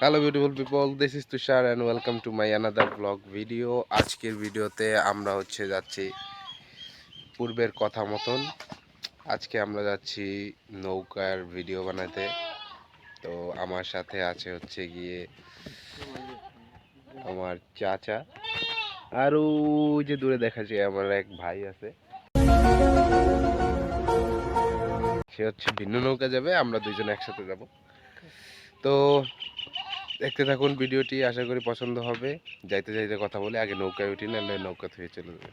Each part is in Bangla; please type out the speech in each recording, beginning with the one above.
Hello beautiful people this is Tushar and welcome to my another blog video আজকের ভিডিওতে আমরা হচ্ছে যাচ্ছি পূর্বের কথা মতন। আজকে আমরা যাচ্ছি নৌকার ভিডিও বানাতে। তো আমার সাথে আছে হচ্ছে গিয়ে আমার চাচা। আর ওই যে দূরে দেখা যায় আমার এক ভাই আছে। সে হচ্ছে ভিন্ন নৌকা যাবে, আমরা দুইজন একসাথে যাব। তো দেখতে থাকুন ভিডিওটি, আশা করি পছন্দ হবে। যাইতে যাইতে কথা বলে, আগে নৌকায় উঠি, নাহলে নৌকা থেকে চলে যাবে।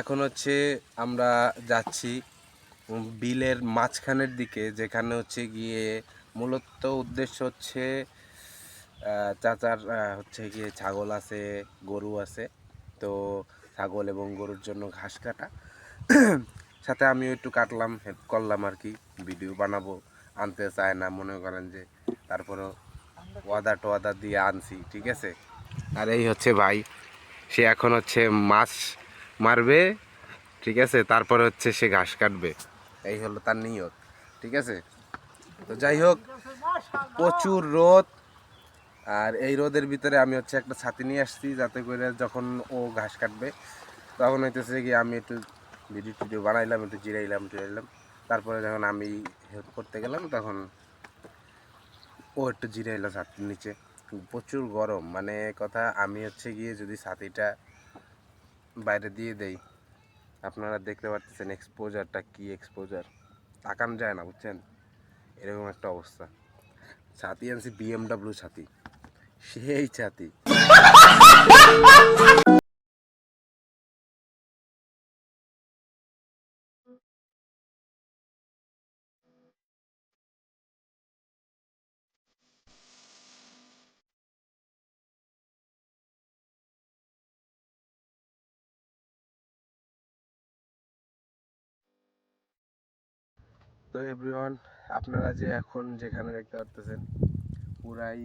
এখন হচ্ছে আমরা যাচ্ছি বিলের মাঝখানের দিকে, যেখানে হচ্ছে গিয়ে মূলত উদ্দেশ্য হচ্ছে চাচার হচ্ছে গিয়ে ছাগল আছে, গরু আছে। তো ছাগল এবং গরুর জন্য ঘাস কাটা। সাথে আমিও একটু কাটলাম, হেল্প করলাম আর কি। ভিডিও বানাবো, আনতে চায় না, মনে করেন যে তারপরও ওয়াদা টোয়াদা দিয়ে আনছি, ঠিক আছে? আর এই হচ্ছে ভাই, সে এখন হচ্ছে মাছ মারবে, ঠিক আছে? তারপরে হচ্ছে সে ঘাস কাটবে। এই হলো তার নিয়ত, ঠিক আছে? তো যাই হোক, প্রচুর রোদ, আর এই রোদের ভিতরে আমি হচ্ছে একটা ছাতি নিয়ে আসছি, যাতে করে যখন ও ঘাস কাটবে, তখন হইতেছে কি আমি একটু ভিডিও টিডিও বানাইলাম, একটু জিরাইলাম, টিরাইলাম। তারপরে যখন আমি হেল্প করতে গেলাম, তখন ও একটু জিরাইলো ছাতির নিচে। প্রচুর গরম মানে কথা আমি হচ্ছে গিয়ে যদি ছাতিটা বাইরে দিয়ে দেই আপনারা দেখতে পাচ্ছেন এক্সপোজারটা কি এক্সপোজার তাকান যায় না, বুঝছেন? এরকম একটা অবস্থা। ছাতি আনছি বিএমডাব্লিউ ছাতি। সেই ছাতি। তো এভরিওয়ান আপনারা যে এখন যেখানে দেখতে পারতেছেন, পুরাই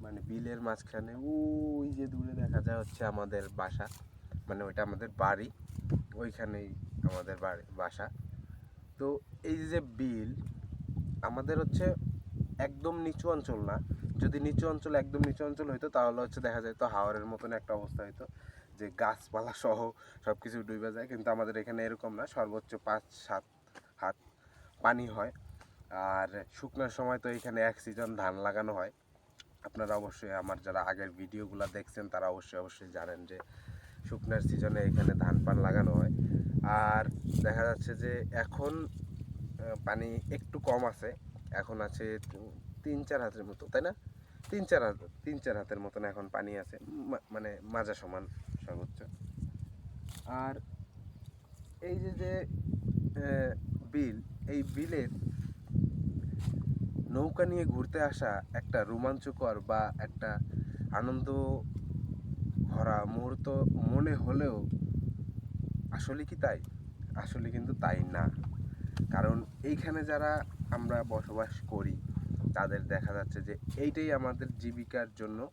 মানে বিলের মাঝখানে, ওই যে দূরে দেখা যায় হচ্ছে আমাদের বাসা। মানে ওইটা আমাদের বাড়ি, ওইখানেই আমাদের বাড়ি, বাসা। তো এই যে বিল, আমাদের হচ্ছে একদম নিচু অঞ্চল না। যদি নিচু অঞ্চল, একদম নিচু অঞ্চল হইতো, তাহলে হচ্ছে দেখা যেত হাওরের মতন একটা অবস্থা হইতো, যে গাছপালা সহ সব কিছু ডুবে যায়। কিন্তু আমাদের এখানে এরকম না, সর্বোচ্চ পাঁচ, সাত পানি হয়। আর শুকনোর সময় তো এখানে এক সিজন ধান লাগানো হয়। আপনারা অবশ্যই আমার যারা আগের ভিডিওগুলো দেখছেন, তারা অবশ্যই অবশ্যই জানেন যে শুকনার সিজনে এখানে ধান পান লাগানো হয়। আর দেখা যাচ্ছে যে এখন পানি একটু কম আছে। এখন আছে তিন, চার হাতের মতো, তাই না? তিন, চার হাত, তিন, চার হাতের মতন এখন পানি আছে। মানে মাজা সমান সর্বোচ্চ। আর এই যে যে বিল এই বিলের নৌকা নিয়ে ঘুরতে আসা একটা রোমাঞ্চকর বা একটা আনন্দ ভরা মুহূর্ত মনে হলেও আসলে কি তাই? আসলে কিন্তু তাই না। কারণ এইখানে যারা আমরা বসবাস করি, তাদের দেখা যাচ্ছে যে এইটাই আমাদের জীবিকার জন্য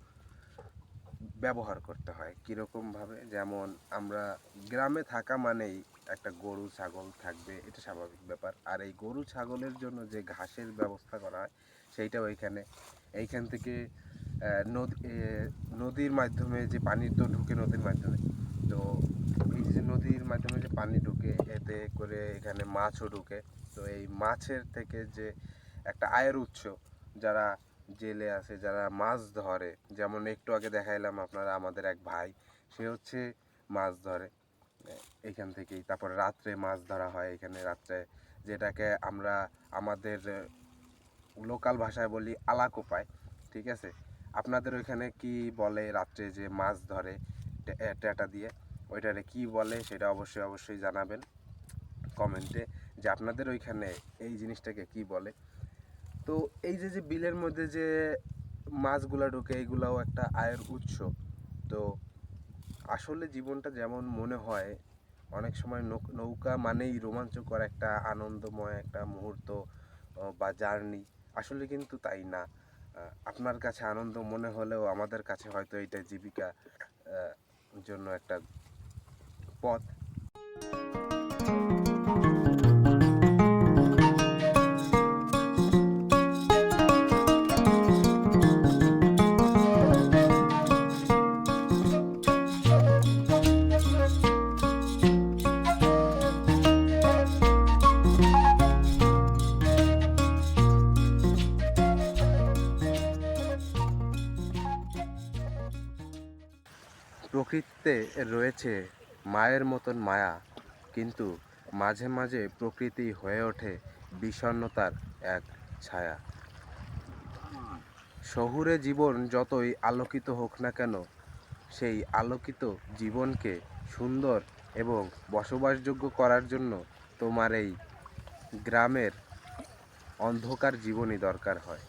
ব্যবহার করতে হয়। কীরকমভাবে? যেমন আমরা গ্রামে থাকা মানেই একটা গরু, ছাগল থাকবে, এটা স্বাভাবিক ব্যাপার। আর এই গরু, ছাগলের জন্য যে ঘাসের ব্যবস্থা করা হয়, সেইটাও এইখানে এইখান থেকে নদী নদীর মাধ্যমে যে পানি তো ঢুকে নদীর মাধ্যমে। তো এই যে নদীর মাধ্যমে যে পানি ঢুকে, এতে করে এখানে মাছও ঢুকে। তো এই মাছের থেকে যে একটা আয়ের উৎস, যারা জেলে আছে, যারা মাছ ধরে, যেমন একটু আগে দেখাইলাম আপনারা, আমাদের এক ভাই, সে হচ্ছে মাছ ধরে। এইখান থেকেই। তারপর রাত্রে মাছ ধরা হয় এখানে রাত্রে যেটাকে আমরা আমাদের লোকাল ভাষায় বলি আলাকোপায় ঠিক আছে? আপনাদের ওইখানে কি বলে রাত্রে যে মাছ ধরে টে- এ, টেটা দিয়ে? ওইটারে কি বলে সেটা অবশ্যই অবশ্যই জানাবেন কমেন্টে যে আপনাদের ওইখানে এই জিনিসটাকে কি বলে। তো এই যে যে বিলের মধ্যে যে মাছগুলা ঢোকে এইগুলাও একটা আয়ের উৎস। তো আসলে জীবনটা যেমন মনে হয়, অনেক সময় নৌকা মানেই রোমাঞ্চকর একটা আনন্দময় একটা মুহূর্ত বা জার্নি। আসলে কিন্তু তাই না। আপনার কাছে আনন্দ মনে হলেও আমাদের কাছে হয়তো এটা জীবিকা জন্য একটা পথ। প্রকৃতিতে রয়েছে মায়ের মতন মায়া, কিন্তু মাঝে মাঝে প্রকৃতি হয়ে ওঠে বিষণ্ণতার এক ছায়া। শহুরে জীবন যতই আলোকিত হোক না কেন, সেই আলোকিত জীবনকে সুন্দর এবং বসবাসযোগ্য করার জন্য তোমার এই গ্রামের অন্ধকার জীবনই দরকার হয়।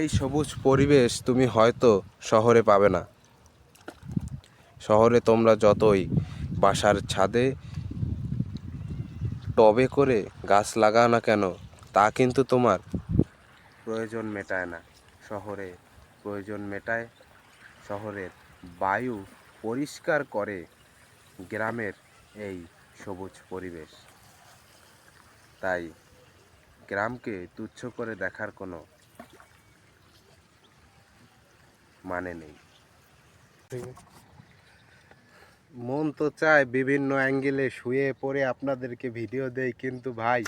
এই সবুজ পরিবেশ তুমি হয়তো শহরে পাবে না। শহরে তোমরা যতই বাসার ছাদে টবে করে গাছ লাগাও না কেন, তা কিন্তু তোমার প্রয়োজন মেটায় না। শহরে প্রয়োজন মেটায়, শহরের বায়ু পরিষ্কার করে গ্রামের এই সবুজ পরিবেশ। তাই গ্রামকে তুচ্ছ করে দেখার কোনো মানে নেই। মন তো চায় বিভিন্ন অ্যাঙ্গেলে শুয়ে পড়ে আপনাদেরকে ভিডিও দেয় কিন্তু ভাই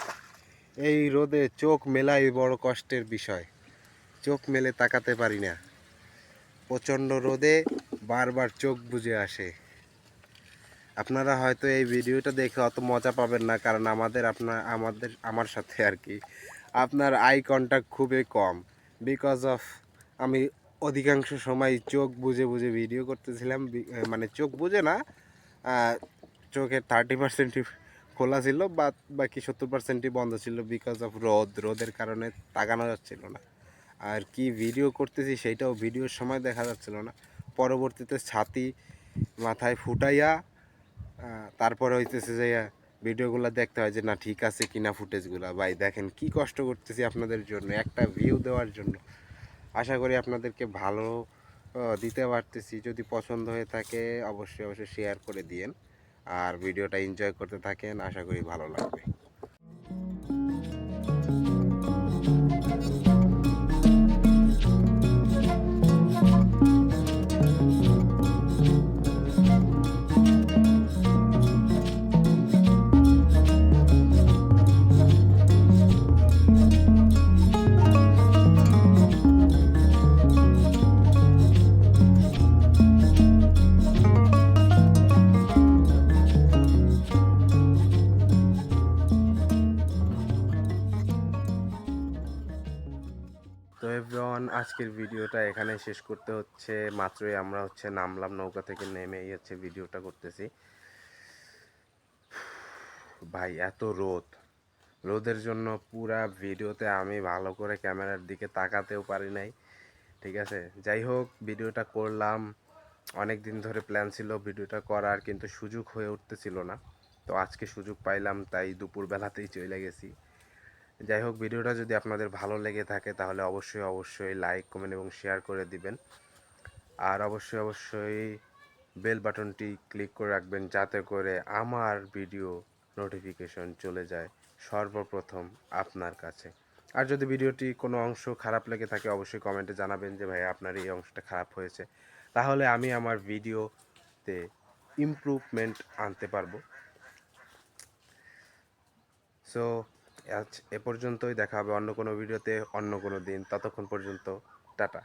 এই রোদে চোখ মেলাই বড় কষ্টের বিষয়। চোখ মেলে তাকাতে পারি না। প্রচণ্ড রোদে বারবার চোখ বুজে আসে। আপনারা হয়তো এই ভিডিওটা দেখে অত মজা পাবেন না কারণ আমাদের আপনার আমাদের আমার সাথে আর কি। আপনার আই কন্ট্যাক্ট খুবই কম। বিকজ অফ আমি অধিকাংশ সময় চোখ বুঝে বুঝে ভিডিও করতেছিলাম মানে চোখ বুঝে না চোখের থার্টি পার্সেন্টই খোলা ছিল বা বাকি সত্তর পার্সেন্টই বন্ধ ছিল বিকজ অফ রোদ। রোদের কারণে তাকানো যাচ্ছিল না। আর কি ভিডিও করতেছি সেইটাও ভিডিওর সময় দেখা যাচ্ছিল না। পরবর্তীতে ছাতি মাথায় ফুটাইয়া তারপরে হইতেছে যে ভিডিওগুলো দেখতে হয় যে, না, ঠিক আছে কিনা ফুটেজগুলো ভাই, দেখেন কি কষ্ট করতেছি আপনাদের জন্য, একটা ভিউ দেওয়ার জন্য। আশা করি আপনাদেরকে ভালো দিতে পারতেছি। যদি পছন্দ হয়ে থাকে, অবশ্যই অবশ্যই শেয়ার করে দিয়েন। আর ভিডিওটা এনজয় করতে থাকেন, আশা করি ভালো লাগবে। আজকের ভিডিওটা এখানে শেষ করতে হচ্ছে। মাত্রই আমরা হচ্ছে নামলাম, নৌকা থেকে নেমে এই হচ্ছে ভিডিওটা করতেছি। ভাই, এত রোদ। রোদের জন্য পুরা ভিডিওতে আমি ভালো করে ক্যামেরার দিকে তাকাতেও পারি নাই, ঠিক আছে? যাই হোক, ভিডিওটা করলাম। অনেক দিন ধরে প্ল্যান ছিল ভিডিওটা করার, কিন্তু সুযোগ হয়ে উঠতেছিল না। তো আজকে সুযোগ পাইলাম, তাই দুপুরবেলাতেই চলে গেছি। যাই হোক, ভিডিওটা যদি আপনাদের ভালো লেগে থাকে, তাহলে অবশ্যই অবশ্যই লাইক কমেন্ট এবং শেয়ার করে দিবেন। আর অবশ্যই অবশ্যই বেল বাটনটি ক্লিক করে রাখবেন, যাতে করে আমার ভিডিও নোটিফিকেশন চলে যায় সর্বপ্রথম আপনার কাছে। আর যদি ভিডিওটি কোনো অংশ খারাপ লেগে থাকে, অবশ্যই কমেন্টে জানাবেন যে ভাই আপনার এই অংশটা খারাপ হয়েছে। তাহলে আমি আমার ভিডিওতে ইমপ্রুভমেন্ট আনতে পারব। সো আজ এ পর্যন্তই দেখা হবে অন্য কোনো ভিডিওতে অন্য কোনো দিন। ততক্ষণ পর্যন্ত টাটা।